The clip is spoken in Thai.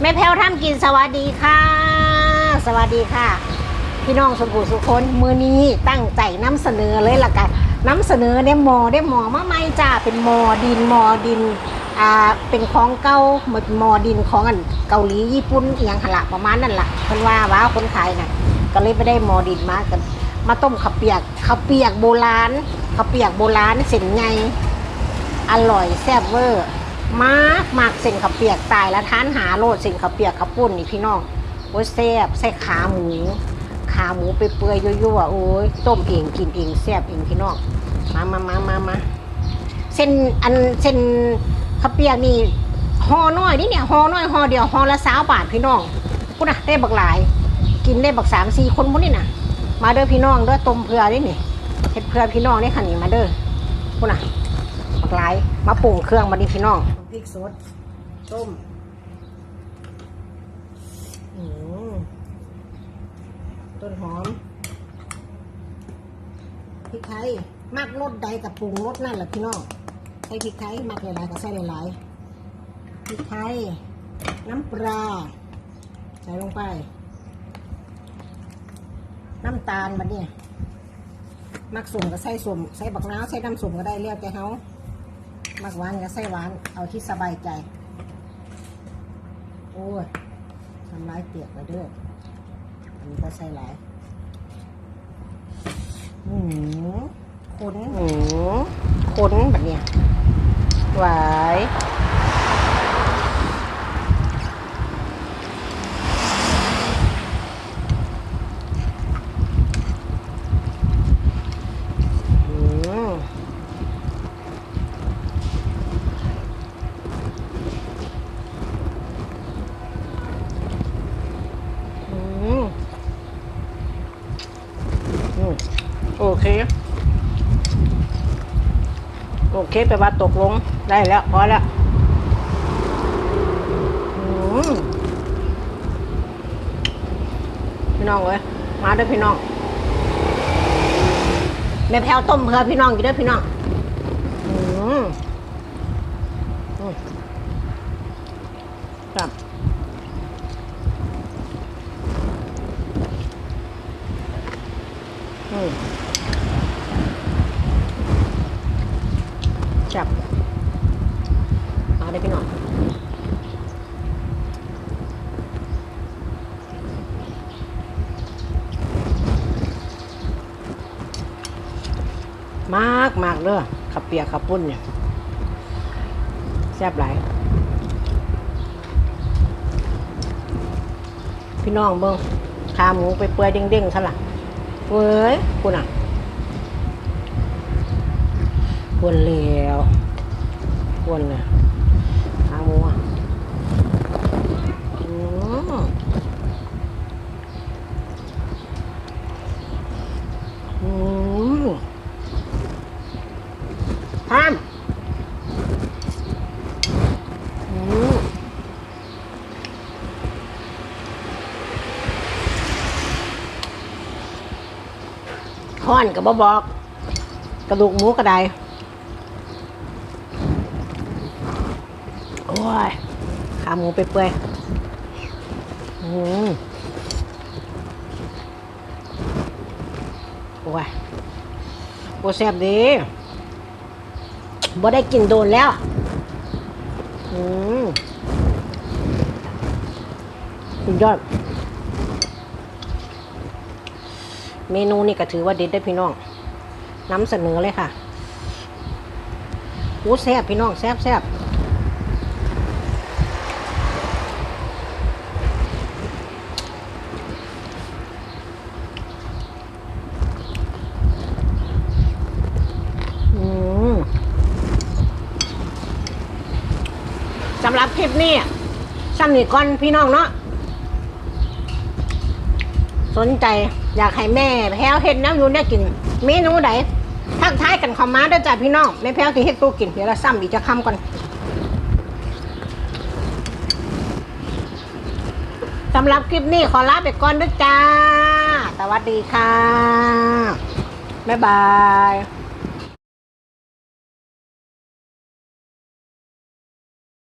แม่แพลวทำกินสวัสดีค่ะ สวัสดีค่ะ พี่น้องสุขุสุคนมือนี้ตั้งใจนำเสนอเลยละกันนำเสนอเนี่ยหมอได้หมอมาไม่จ้าเป็นหมอดินหมอดินอ่าเป็นของเก่าหมือนหมอดินของอันเกาหลีญี่ปุ่นเอหย่างหละประมาณนั่นละเพิ่นว่าว่าคนขายน่ะก็เลยไปได้หมอดินมากัน มาต้มข้าวเปียกข้าวเปียกโบราณข้าวเปียกโบราณเส้นไงอร่อยแซ่บเวอร์ มากมากเส้นข้าวเปียกตายแล้วทานหาโลดเส้นข้าวเปียกข้าวปุ้นนี่พี่น้องโอ้ยแซ่บใส่ขาหมู ขาหมูไปเปื่อยยั่วๆโอ้ยต้มเองกินเองแซ่บเองพี่น้องมามามามามาเส้นอันเส้นข้าวเปียกนี่ห่อน้อยนี่เนี่ยห่อน้อยห่อเดียวห่อละสาวบาทพี่น้องพูนะได้บักหลาย กินได้บักสามสี่คนพุ่นนี่นะมาเด้อพี่น้องเด้อต้มเผื่อนี่นี่เห็ดเผื่อพี่น้องนี่ขันนี่มาเด้อพูนะบั กหลาย มาปรุงเครื่องมาดิพี่น้องพริกสดต้มต้นหอมพริกไทยมากรสใดกับปรุงรสนั่นแหละพี่น้องใส่พริกไทยมากหลายๆก็ใส่หลายๆพริกไทยน้ำปลาใส่ลงไป น้ำตาลบัดเนี่ยมักสุ่มก็ใส่สุ่มใส่บักน้าใส่น้ำสุ่มก็ได้เรียกแต่เฮา มักหวานก็ใส่หวาน เอาที่สบายใจ โอ้ยทำร้ายเปียกไปเด้ออันนี้ก็ใส่หลายหืมขนหืมขนแบบเนี้ยหวายอืม อืมอืม โอเค โอเคไปว่าตกลงได้แล้ว พอแล้วพี่น้องเอ้ยมาด้วยพี่น้องแม่แพลวต้มเพื่อพี่น้องกินด้วยพี่น้อง อืมอืมครับอืม จับมาได้อพี่น้องมากมากเด้อขับเปียกขับปุ้นเนี่ยแซ่บหลายพี่น้องเบิ้งขาหมูไปเปื่อยเด้งๆซะละเว้ยคุณอะ ควรแล้วควรเลยขาหมูอะอืมอืมห้ามอืมค้อนกับบ่บอก กระดูกหมูกระไดโอ้ ยขาหมูไปเปื่อยๆอืมโอ้ยโอ้แซ่บดีบ่ได้กินโดนแล้ว อืมสุดยอด เมนูนี่ก็ถือว่าเด็ดได้อพี่น้องนำเสนอเลยค่ะอู้แซ่บพี่น้องแซ่บแซ่บอืมสำหรับคลิปนี้ซ้ำนี่ก่อนพี่น้องเนาะสนใจอยากให้แม่แพ้วเห็ดน้ำอยูได้กินเมนูใดทักทายกันเข้ามาด้อจ้าพี่น้องแม่แพ้วสิเฮ็ดตู้กินเดี๋ยวเราซ้ำอีกจะคำก่อนสำหรับคลิปนี้ขอลาไปก่อนด้วยจ้า สวัสดีค่ะ บ๊ายบาย